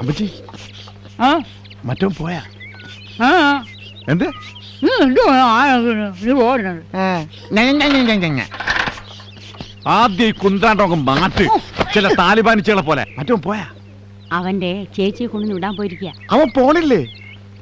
അമ്മച്ചി. ആ. മറ്റോ പോയാ? ആ. എന്ത്? നീ എന്ത് നീ ഓടുന്നത് ആദ്യം ഈ കുന്താണ്ടൊക്കെ മാറ്റ്. ചില താലിബാനിച്ചുകളെ പോലെ. മറ്റോ പോയാ? അവന്റെ ചേച്ചിയെ കൊണ്ടു വിടാൻ പോയിരിക്കുക. അവൻ പോണില്ലേ?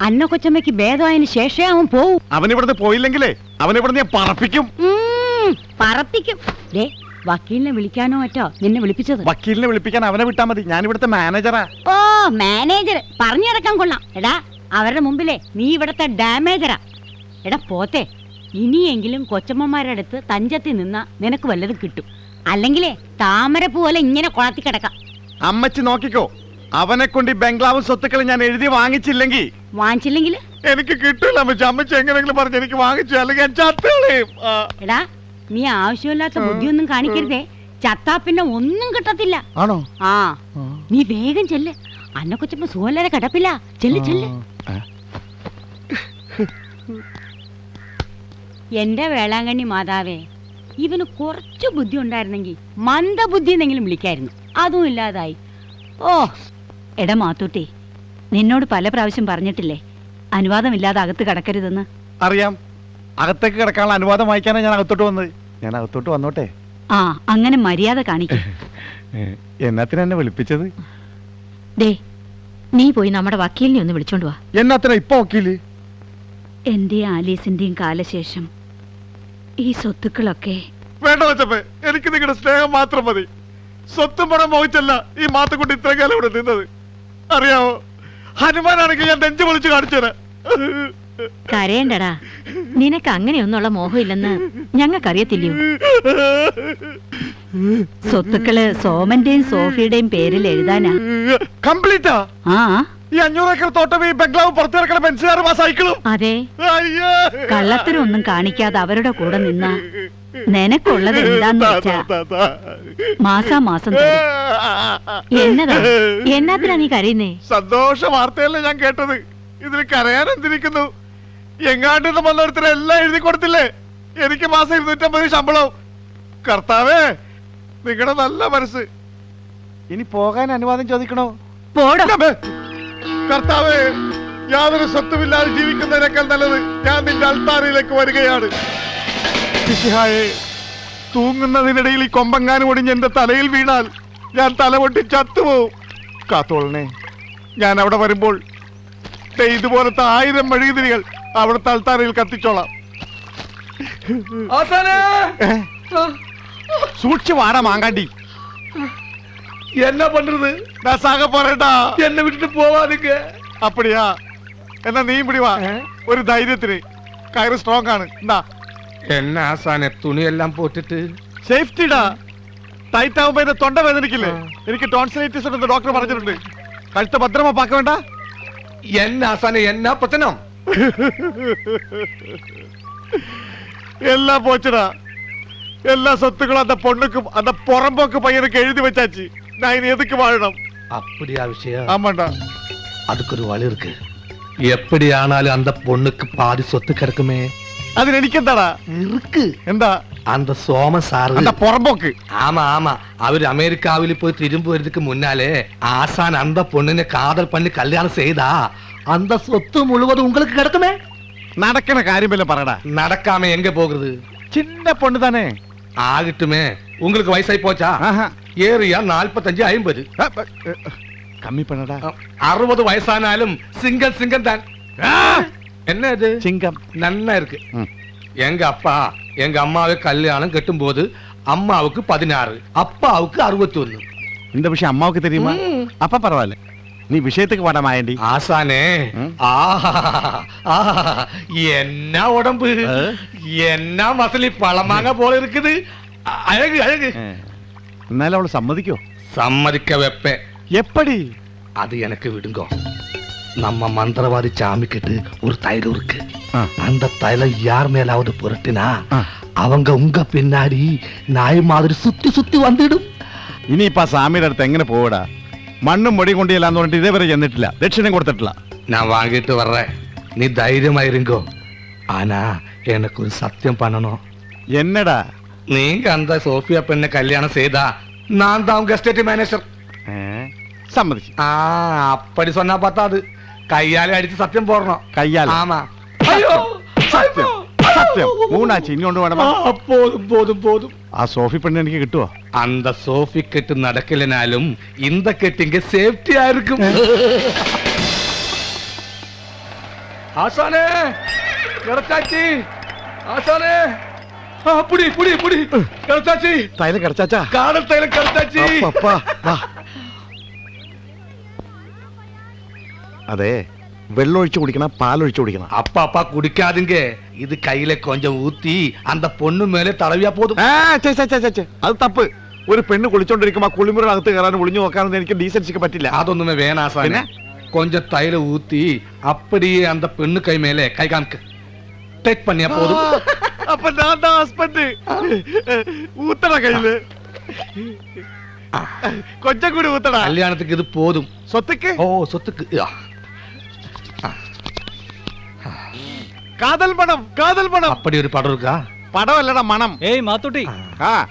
അന്ന കൊച്ചമ്മയ്ക്ക് ഭേദമായതിനു ശേഷേ അവൻ പോവും. അവൻ ഇവിടുന്ന് പോയില്ലെങ്കിലേ അവൻ ഇവിടുന്ന് ഞാൻ പറപ്പിക്കും. ഉം, പറപ്പിക്കും ദേ വക്കീലിനെ വിളിക്കാനോ മറ്റോ നിന്നെ വിളിപ്പിച്ചത്? വക്കീലിനെ വിളിപ്പിക്കാൻ അവനെ വിട്ടാ മതി. ഞാൻ ഇവിടുത്തെ മാനേജറാ. ഓ മാനേജർ. പറഞ്ഞടക്കാൻ കൊള്ളാം. എടാ അവരുടെ മുമ്പിലേ നീ ഇവിടത്തെ ഡാമേജറാ. എടാ പോത്തെ. ഇനിയെങ്കിലും കൊച്ചമ്മമാരുടെ അടുത്ത് തഞ്ചത്തി നിന്നാ നിനക്ക് വല്ലതും കിട്ടും. അല്ലെങ്കിലേ താമര പോലെ ഇങ്ങനെ കുളത്തി കിടക്കാം. അമ്മച്ചി നോക്കിക്കോ. അവനെ കൊണ്ട് ഈ ബംഗ്ലാവും സ്വത്തുക്കളും ഞാൻ എഴുതി വാങ്ങിച്ചില്ലെങ്കിൽ വാങ്ങിച്ചില്ലെങ്കിൽ എനിക്ക് കിട്ടില്ല അമ്മച്ചി. അമ്മച്ചി എങ്ങനെങ്കിലും പറഞ്ഞു എനിക്ക് വാങ്ങിച്ചു. അല്ലെങ്കിൽ ഞാൻ ചത്തുകളയും. എടാ നീ ആവശ്യമില്ലാത്ത ബുദ്ധിയൊന്നും കാണിക്കരുതേ. ചത്താ പിന്നെ ഒന്നും കിട്ടത്തില്ല. ആണോ? ആ. നീ വേഗം ചെല്ല്. അന്ന കൊച്ചപ്പോ സുഖമില്ലാതെ കിടപ്പില്ല. ചെല്ല് ചെല്ല്. എന്റെ വേളാങ്കണ്ണി മാതാവേ ഇവന് കുറച്ച് ബുദ്ധി ഉണ്ടായിരുന്നെങ്കിൽ മന്ദബുദ്ധി എന്നെങ്കിലും വിളിക്കായിരുന്നു. അതും ഇല്ലാതായി. ഓ എടാ മാത്തൂട്ടി നിന്നോട് പല പ്രാവശ്യം പറഞ്ഞിട്ടില്ലേ അനുവാദമില്ലാതെ അകത്ത് കിടക്കരുതെന്ന്? അറിയാം. അകത്തേക്ക് കിടക്കാനുള്ള അനുവാദം വായിക്കാനാണ് ഞാൻ അകത്തോട്ട് വന്നത്. ഞാൻ അകത്തോട്ട് വന്നോട്ടെ. ആ അങ്ങനെ മര്യാദ കാണിക്കും. എന്നാത്തിനാ എന്നെ വിളിപ്പിച്ചത്? ദേ നീ പോയി നമ്മുടെ വക്കീലിനെ ഒന്ന് വിളിച്ചോണ്ട് വാ. എന്നാത്തിനാ ഇപ്പൊ വക്കീൽ? എന്റെയും ആലീസിന്റെയും കാലശേഷം ഈ സ്വത്തുക്കളൊക്കെ വേണ്ട വെച്ചപ്പേ എനിക്ക് നിങ്ങളുടെ സ്നേഹം മാത്രം മതി. സ്വത്തും പണം മോഹിച്ചല്ല ഈ മാത്തക്കുട്ടി ഇത്ര കാലം ഇവിടെ നിന്നത്. അറിയാമോ ഹനുമാനാണെങ്കിൽ ഞാൻ നെഞ്ചു വിളിച്ചു കാണിച്ചു കാണിച്ചേരാ കരയണ്ടടാ. നിനക്ക് അങ്ങനെയൊന്നുള്ള മോഹമില്ലെന്ന് ഞങ്ങൾക്കറിയത്തില്ലയോ? സ്വത്തുക്കൾ സോമന്റെയും സോഫിയുടെയും പേരിൽ എഴുതാനാ. കംപ്ലീറ്റാ? ആ. ഈ അഞ്ഞൂറ് ഏക്കർ തോട്ടം ഈ ബംഗ്ലാവ് പുറത്തു കിടക്കണ പെൻസുകാരും ആ സൈക്കിളും അതെ. കള്ളത്തിനൊന്നും കള്ളത്തരൊന്നും കാണിക്കാതെ അവരുടെ കൂടെ നിന്ന നിനക്കുള്ളത് എന്താന്ന് വെച്ചാ? മാസാ മാസം എന്നതാ? എന്നാത്തിനാ നീ കരയുന്നേ? സന്തോഷ വാർത്തയല്ലേ ഞാൻ കേട്ടത്. ഇതിൽ കരയാൻ എന്തിരിക്കുന്നു? എങ്ങാണ്ട് വന്നൊരുത്തരെ എല്ലാം എഴുതി കൊടുത്തില്ലേ? എനിക്ക് മാസം ഇരുന്നൂറ്റമ്പത് ശമ്പളവും. കർത്താവേ നിങ്ങളുടെ നല്ല മനസ്സ്. ഇനി പോകാൻ അനുവാദം ചോദിക്കണോ? പോടാ! കർത്താവേ യാതൊരു സ്വത്തുമില്ലാതെ ജീവിക്കുന്നതിനേക്കാൾ നല്ലത് ഞാൻ നിന്റെ അൾത്താരയിലേക്ക് വരികയാണ്. തൂങ്ങുന്നതിനിടയിൽ ഈ കൊമ്പങ്ങാനും ഒടിഞ്ഞ് എന്റെ തലയിൽ വീണാൽ ഞാൻ തല പൊട്ടി ചത്തുപോകും കാത്തോളനെ ഞാൻ അവിടെ വരുമ്പോൾ ഇതുപോലത്തെ ആയിരം മെഴുകുതിരികൾ അവിടുത്തെ അൾത്താരയിൽ കത്തിച്ചോളാം ഏ? സൂക്ഷിച്ച് വാടാ മാങ്കാണ്ടി என்ன பண்றது நான் சாக போறேன்டா என்ன விட்டுட்டு போவாதுங்க அப்படியா എന്നാ നീ പിടി വാ ഒരു ധൈര്യത്തിന് കയറ് സ്ട്രോങ് ആണ് എന്താ என்ன ஆசானே துணி எல்லாம் போட்டுட்டு സേഫ്റ്റിടാ ടൈറ്റ് ആവുമ്പോ എന്റെ തൊണ്ട വേദനിക്കില്ലേ എനിക്ക് ടോൺസിലൈറ്റിസ് ഉണ്ടെന്ന് ഡോക്ടർ പറഞ്ഞിട്ടുണ്ട് കഴുത്ത് ഭദ്രമാ പാക്ക വേണ്ട என்ன ஆசானே என்ன பத்தனம் எல்லாம் போச்சுடா. எல்லா சொத்துக்களும் அந்த பொண்ணுக்கு அந்த புறம்போக்கு பையனுக்கு எழுதி வச்சாச்சு. நான் இனி எதுக்கு வாழணும்? அப்படியா விஷயம்? ஆமாண்டா. அதுக்கு ஒரு வழி இருக்கு. எப்படி ஆனாலும் அந்த பொண்ணுக்கு பாதி சொத்து கிடக்குமே? அது நினைக்கத்தாடா. இருக்கு. എന്താ அந்த சோம சார். அந்த പുറമ്പോക്ക് ஆமா ஆமா. அவரு அமெரிக்காவில போய் திரும்பி வர்றதுக்கு முன்னாலே ஆசான் அந்த பொண்ணுன்னு காதல் பண்ணி கல்யாணம் செய்தா. அந்த சொத்து முழுவதும் உங்களுக்கு கிடக்குமே? നടക്കണ காரியம் വല്ല പറയടാ நடக்காம எங்க போகுது சின்ன പൊണ്ണു തന്നെ ஆகட்டுமே. உங்களுக்கு வயசாயி போச்சா? ஏறியா நாற்பத்தஞ்சு ஐம்பது. கம்மி பண்ணடா. அறுபது வயசானாலும் சிங்கம் சிங்கம் தான். என்ன இது சிங்கம். நன்னா இருக்கு. ம். எங்க அப்பா எங்க அம்மாவை கல்யாணம் கட்டும்போது அம்மாவுக்கு பதினாறு அப்பாவுக்கு அறுபத்தி இந்த விஷயம் அம்மாவுக்கு தெரியுமா? அப்பா பரவாயில்ல. நீ விஷயத்துக்கு வாடா மாயண்டி ஆசானே ம். ஆஹா ஆஹா, என்ன உடம்பு ஆ? என்ன மசலி பழமாங்க போல இருக்குது அ- அழகு அழகு ഏ, എന്നാലും അവള് സമ്മതിക്കോ சம்மதிக்க வைப்பேன் എപ്പടി அது எனக்கு விடுங்க நம்ம மந்திரவாதி சாமிக்கிட்டு ஒரு தைலம் இருக்கு ஆ. அந்த தைலம் யார் மேலாவது புரட்டினா ஆ. அவங்க உங்க பின்னாடி நாய் மாதிரி சுத்தி சுத்தி வந்துடும் ഇനിയിപ്പോ ആ സ്വാമിയുടെ അടുത്ത് എങ്ങനെ പോവടാ മണ്ണും പൊടി കൊണ്ടില്ലാന്ന് പറഞ്ഞിട്ട് ഇതേവരെ ചെന്നിട്ടില്ല ദക്ഷിണം കൊടുത്തിട്ടില്ല நான் வாங்கிட்டு வர்றேன் நீ தைரியமா இருங்கோ ஆனா எனக்கு ஒரு சத்தியம் பண்ணணும் എന്നടാ நீங்க அந்த சோஃபியா பெண்ணை கல்யாணம் செய்தா நான் தான் உங்க எஸ்டேட் மேனேஜர் ഏ? സമ്മതിച്ചു ആ അപ്പടി சொன்னா പത്താത് കയ്യാലെ അടിച്ച് സത്യം പോരണം കയ്യാൽ ആമാ അയ്യോ സത്യം സത്യം മൂന്നാഴ്ച ഇനിയോണ്ട് വേണം ആ, പോതും പോതും പോതും ആ സോഫി പെണ്ണ് എനിക്ക് കിട്ടുവോ அந்த சோஃபி கெட்டு நடக்கலனாலும் இந்த கெட்டிங்க சேஃப்டியா இருக்கும் ஆசானே கிடைச்சாச்சு ஆசானே ஆ, புடி புடி புடி கிடைச்சாச்சு തൈല കിടച്ചാച്ചാ காதல் தைலம் கிடைச்சாச்சு അപ്പപ്പാ, വാ. അതെ വെള്ളം ഒഴിച്ചു കുടിക്കണം പാലൊഴിച്ചു കുടിക്കണം அப்பா அப்பா குடிக்காதுங்க இது கையில கொஞ்சம் ஊத்தி அந்த பொண்ணு மேலே தடவியா போதும் ആ, ഛെ, ഛെ, ഛെ, ഛെ, ഛെ. അത് തപ്പ് ഒരു പെണ്ണ് കുളിച്ചോണ്ടിരിക്കുമ്പോ ആ കുളിമുറിനകത്ത് കയറാനും ഒളിഞ്ഞു നോക്കാനൊന്നും എനിക്ക് ഡീസൻസിക്ക് പറ്റില്ല அதொன்னுமே வேணாம் ஆசானே என்ன? கொஞ்சம் தைல ஊத்தி அப்படியே அந்த பெண்ணு கை மேலே கை காமிக்க டேக் பண்ணியா போதும் അപ്പൊ ഞാൻ ഹസ്ബൻഡ് ഊത്തട കയ്യില് കൊച്ചം കൂടി ഊത്തട கல்யாணத்துக்கு இது போதும் സ്വത്തിക്ക് ஓ சொத்துக்கு ஆ. காதல் படம் காதல் படம் அப்படி ஒரு படம் இருக்கா പടം മണം. ഏയ് മാത്തുട്ടി. ആ.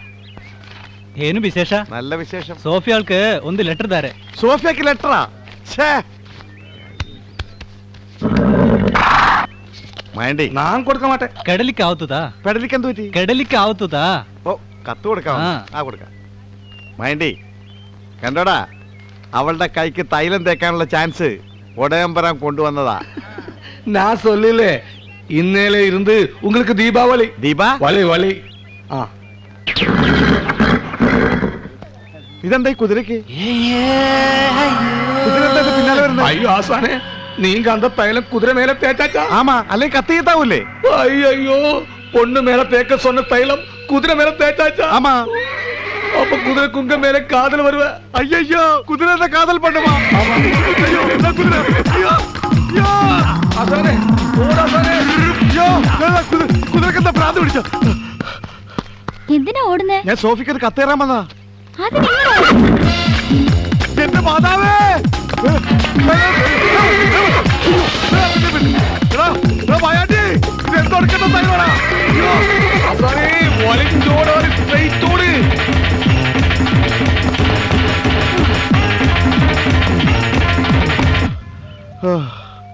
ഏനു വിശേഷ? നല്ല വിശേഷം. സോഫിയാൾക്ക് ഒന്ന് ലെറ്റർ തരേ സോഫിയക്ക് ലെറ്ററാ? ഛേ. മൈൻഡി ഞാൻ കൊടുക്കാൻ മാട്ടെ. കടലിക്ക് ആവത്തുതാ പെടലിക്ക് എന്ത് പറ്റി? കടലിക്ക് ആവത്തുതാ ഓ കത്ത് കൊടുക്കാം. ആ. കൊടുക്കാം. മൈൻഡി കണ്ടോടാ? അവളുടെ കൈക്ക് തൈലം തേക്കാനുള്ള ചാൻസ് ഉടയമ്പരം കൊണ്ടുവന്നതാ. ഞാൻ സൊല്ലില്ലേ? இன்னையில இருந்து உங்களுக்கு தீபாவளி ദീപ வலி வலி ஆ ഇതെന്താ ഈ കുതിരക്ക് കുതിര എന്താ ഇത് പിന്നാലെ വരുന്നത് ஐயோ ஆசானே நீங்க அந்த தைலம் குதிரை மேல தேய்ச்சாச்சா ആമാ അല്ലെങ്കിൽ കത്തി കിട്ടാവൂലേ ஐயோ பொண்ணு மேல தேய்க்க சொன்ன தைலம் குதிரை மேல தேய்ச்சாச்சா ആമാ அப்ப குதிரை குங்க மேல காதல் வருவ അയ്യോ കുതിരയുടെ കാതൽ പണ്ടുമാ അയ്യോ എന്താ കുതിര കുതിരക്കെന്താ പ്രാന്ത് പിടിച്ചോ? എന്തിനാ ഓടുന്നേ? ഞാൻ സോഫിക്ക് ഒരു കത്തേറാൻ വന്നതാ. എന്റെ മാതാവേ!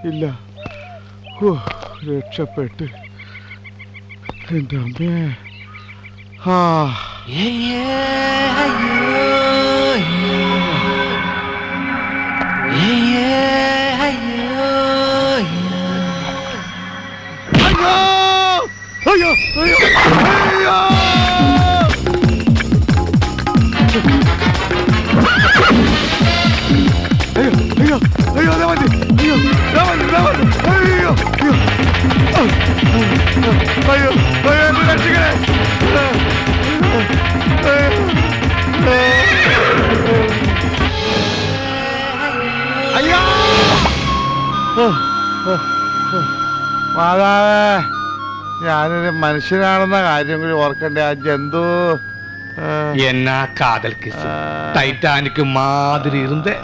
ഇല്ല. രക്ഷപ്പെട്ട് എന്റെ അമ്മേ ആ അയ്യോ അയ്യോ അയ്യോ അയ്യോ അയ്യോ അയ്യോ അയ്യോ ദേ മതി അയ്യോ ദേ മതി ദേ മതി അയ്യോ അയ്യോ అయ్యో అయ్యో മാതാവേ ഞാനൊരു മനുഷ്യനാണെന്ന കാര്യം കൂടി ഓർക്കണ്ടേ ആ ജന്തു എന്നാ കാതൽ കിസ് ടൈറ്റാനിക്ക് മാതിരി ഇരുന്നേ